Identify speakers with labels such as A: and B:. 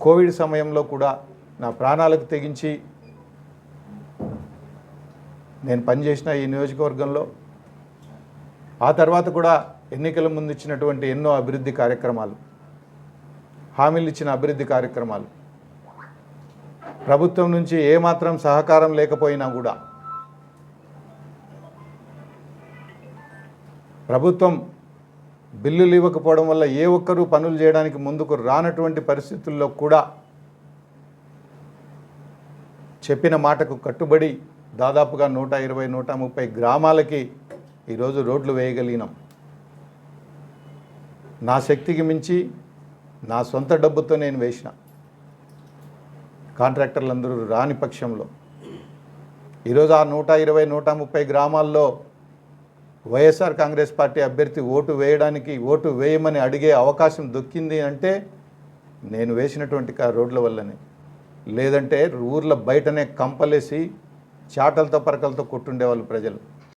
A: Covid సమయంలో కూడా నా ప్రాణాలకు తెగించి నేను పనిచేసిన ఈ నియోజకవర్గంలో ఆ తర్వాత కూడా ఎన్నికల ముందు ఇచ్చినటువంటి ఎన్నో అభివృద్ధి కార్యక్రమాలు హామీలు ఇచ్చిన అభివృద్ధి కార్యక్రమాలు ప్రభుత్వం నుంచి ఏమాత్రం సహకారం లేకపోయినా కూడా ప్రభుత్వం బిల్లులు ఇవ్వకపోవడం వల్ల ఏ ఒక్కరూ పనులు చేయడానికి ముందుకు రానటువంటి పరిస్థితుల్లో కూడా చెప్పిన మాటకు కట్టుబడి దాదాపుగా నూట ఇరవై నూట ముప్పై గ్రామాలకి ఈరోజు రోడ్లు వేయగలిగినాం. నా శక్తికి మించి నా సొంత డబ్బుతో నేను వేసిన. కాంట్రాక్టర్లందరూ రాని పక్షంలో. ఈరోజు ఆ నూట ఇరవై నూట ముప్పై గ్రామాల్లో వైఎస్ఆర్ కాంగ్రెస్ పార్టీ అభ్యర్థి ఓటు వేయడానికి ఓటు వేయమని అడిగే అవకాశం దొక్కింది అంటే నేను వేసినటువంటి రోడ్ల వల్లనే. లేదంటే ఊర్ల బయటనే కంపలేసి చాటలతో పరకలతో కొట్టుండేవాళ్ళు ప్రజలు.